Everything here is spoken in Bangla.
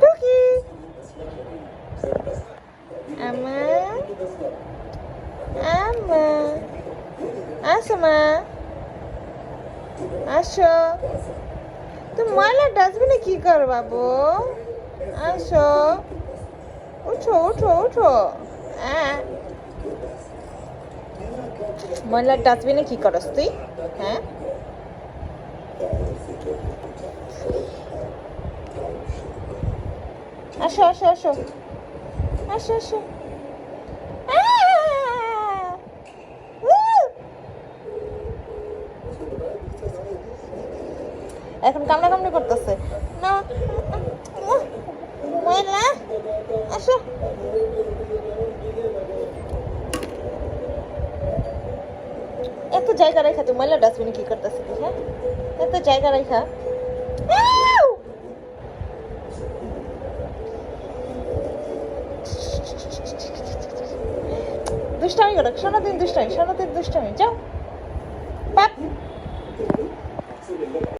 টুকি আমা আমা আসো মা আসো তুমি ময়লা ডাস্টবিনে কি কর বাবু আসো উঠো উঠো উঠো হ্যাঁ ময়লার ডাস্টবিনে কি করস তুই হ্যাঁ আসো আসো আসো। আসো আসো! এখন কামড়া কামড়ি করতেছে। না! ময়লা আসো। এত জায়গা রেখা তুই ময়লা ডাস্টবিনে কি করতেছিস হ্যাঁ? এত জায়গা রেখা দুষ্টামি করো সারাদিন দুষ্টামি সারাদিন দুষ্টামি যাও। বাপ